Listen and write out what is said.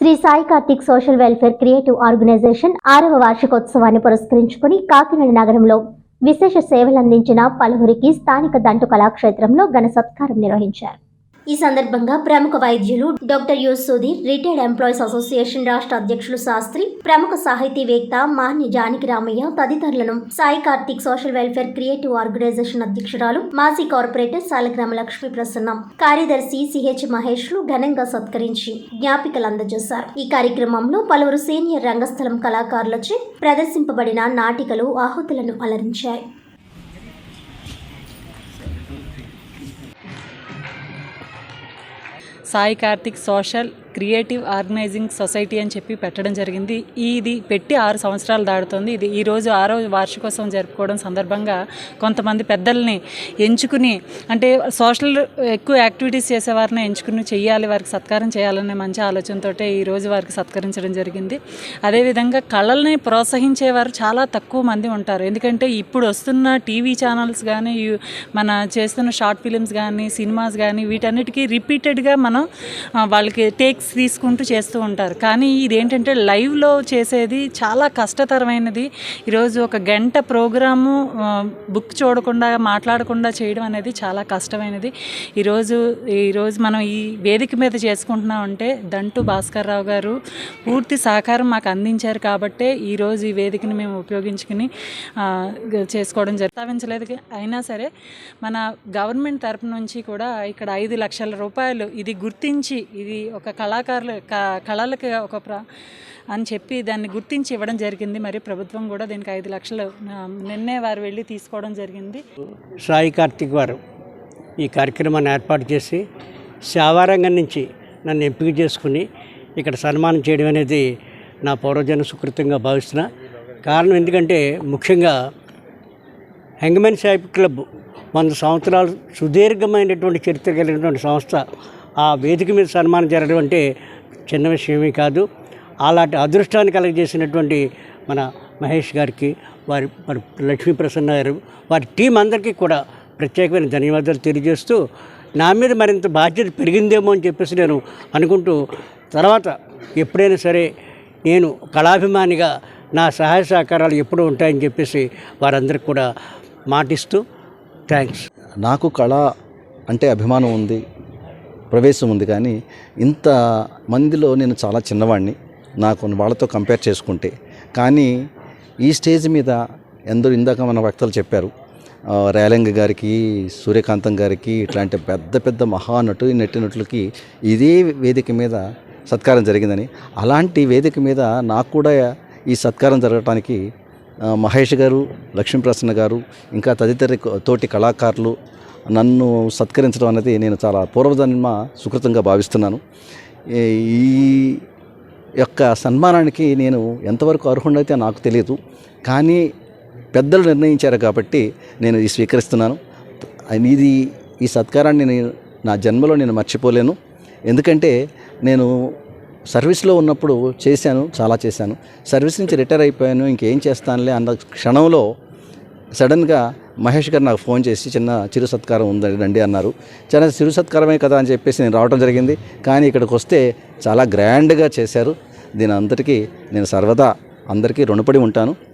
Shri Sai Karthik social welfare creative organisation ఆరవ వార్షికోత్సవాన్ని పురస్కరించుకుని కాకినాడ నగరంలో విశేష సేవలందించిన పలువురికి స్థానిక దంటు కళాక్షేత్రంలో ఘన సత్కారం నిర్వహించారు. ఈ సందర్భంగా ప్రముఖ వైద్యులు doctor U Sudheer retired employees association రాష్ట్ర అధ్యక్షులు శాస్త్రి ప్రముఖ సాహితీవేత్త మాన్య Janaki Ramayya తదితరులను Sai Karthik social welfare creative organisation అధ్యక్షురాలు మాజీ కార్పొరేటర్ సాలగ్రామ లక్ష్మి ప్రసన్నం కార్యదర్శి సిహెచ్ మహేష్లు ఘనంగా సత్కరించి జ్ఞాపికలు అందజేశారు. ఈ కార్యక్రమంలో పలువురు సీనియర్ రంగస్థలం కళాకారులచే ప్రదర్శింపబడిన నాటికలు ఆహుతులను అలరించాయి. Sai Karthik social creative organising society అని చెప్పి పెట్టడం జరిగింది. ఇది పెట్టి ఆరు సంవత్సరాలు దాడుతుంది ఇది ఈరోజు ఆరో వార్షికోత్సవం జరుపుకోవడం సందర్భంగా కొంతమంది పెద్దల్ని ఎంచుకుని అంటే సోషల్ ఎక్కువ యాక్టివిటీస్ చేసేవారిని ఎంచుకుని చేయాలి వారికి సత్కారం చేయాలనే మంచి ఆలోచనతో ఈరోజు వారికి సత్కరించడం జరిగింది. అదేవిధంగా కళల్ని ప్రోత్సహించేవారు చాలా తక్కువ మంది ఉంటారు. ఎందుకంటే ఇప్పుడు వస్తున్న టీవీ ఛానల్స్ కానీ మన చేస్తున్న షార్ట్ ఫిలిమ్స్ కానీ సినిమాస్ కానీ వీటన్నిటికీ రిపీటెడ్గా మనం వాళ్ళకి టేక్ టేక్స్ తీసుకుంటూ చేస్తూ ఉంటారు. కానీ ఇదేంటంటే లైవ్లో చేసేది చాలా కష్టతరమైనది. ఈరోజు ఒక గంట ప్రోగ్రాము బుక్ చూడకుండా మాట్లాడకుండా చేయడం అనేది చాలా కష్టమైనది. ఈరోజు ఈరోజు మనం ఈ వేదిక మీద చేసుకుంటున్నామంటే దంటు భాస్కర్ రావు గారు పూర్తి సహకారం మాకు అందించారు కాబట్టే ఈరోజు ఈ వేదికని మేము ఉపయోగించుకుని చేసుకోవడం జరుగుతావించలేదు అయినా సరే మన గవర్నమెంట్ తరపు నుంచి కూడా ఇక్కడ ఐదు లక్షల రూపాయలు ఇది గుర్తించి ఇది ఒక కళాకారులు క- కళలకు ఒక ప్ర అని చెప్పి దాన్ని గుర్తించి ఇవ్వడం జరిగింది. మరి ప్రభుత్వం కూడా దీనికి ఐదు లక్షలు నిన్నే వారు వెళ్ళి తీసుకోవడం జరిగింది. సాయి కార్తిక్ వారు ఈ కార్యక్రమాన్ని ఏర్పాటు చేసి సేవారంగం నుంచి నన్ను ఎంపిక చేసుకుని ఇక్కడ సన్మానం చేయడం అనేది నా పౌరజన సుకృతంగా భావిస్తున్నా. కారణం ఎందుకంటే ముఖ్యంగా హెంగమెన్ సాహిబ్ క్లబ్ వంద సంవత్సరాలు సుదీర్ఘమైనటువంటి చరిత్ర కలిగినటువంటి సంస్థ. ఆ వేదిక మీద సన్మానం జరగడం అంటే చిన్న విషయమే కాదు. అలాంటి అదృష్టాన్ని కలగజేసినటువంటి మన మహేష్ గారికి వారి మరి లక్ష్మీ ప్రసన్న గారు వారి టీం అందరికీ కూడా ప్రత్యేకమైన ధన్యవాదాలు తెలియజేస్తూ నా మీద మరింత బాధ్యత పెరిగిందేమో అని చెప్పేసి నేను అనుకుంటూ తర్వాత ఎప్పుడైనా సరే నేను కళాభిమానిగా నా సహాయ సహకారాలు ఎప్పుడూ ఉంటాయని చెప్పేసి వారందరికీ కూడా మాటిస్తూ థ్యాంక్స్. నాకు కళ అంటే అభిమానం ఉంది. ప్రవేశం ఉంది కానీ ఇంత మందిలో నేను చాలా చిన్నవాడిని నాకు వాళ్ళతో కంపేర్ చేసుకుంటే. కానీ ఈ స్టేజ్ మీద ఎందరో ఇందాక మన వక్తలు చెప్పారు. ఆ, రేలంగ గారికి సూర్యకాంతం గారికి ఇట్లాంటి పెద్ద పెద్ద మహానటు నటినటులకి ఇదే వేదిక మీద సత్కారం జరిగిందని. అలాంటి వేదిక మీద నాకు కూడా ఈ సత్కారం జరగటానికి మహేష్ గారు లక్ష్మీప్రసన్న గారు ఇంకా తదితర తోటి కళాకారులు నన్ను సత్కరించడం అనేది నేను చాలా పూర్వజన్మ సుకృతంగా భావిస్తున్నాను. ఈ- యొక్క సన్మానానికి నేను ఎంతవరకు అర్హుడైతే నాకు తెలియదు. కానీ పెద్దలు నిర్ణయించారు కాబట్టి నేను ఇది స్వీకరిస్తున్నాను. ఇది ఈ సత్కారాన్ని నేను నా జన్మలో నేను మర్చిపోలేను. ఎందుకంటే నేను సర్వీస్లో ఉన్నప్పుడు చేశాను చాలా చేశాను. సర్వీస్ నుంచి రిటైర్ అయిపోయాను ఇంకేం చేస్తానులే అన్న క్షణంలో సడన్గా మహేష్ గారు నాకు ఫోన్ చేసి చిన్న చిరు సత్కారం ఉందండి అన్నారు. చాలా చిరు సత్కారమే కదా అని చెప్పేసి నేను రావడం జరిగింది. కానీ ఇక్కడికి వస్తే చాలా గ్రాండ్గా చేశారు. దీని అంతటికీ నేను సర్వదా అందరికీ రుణపడి ఉంటాను.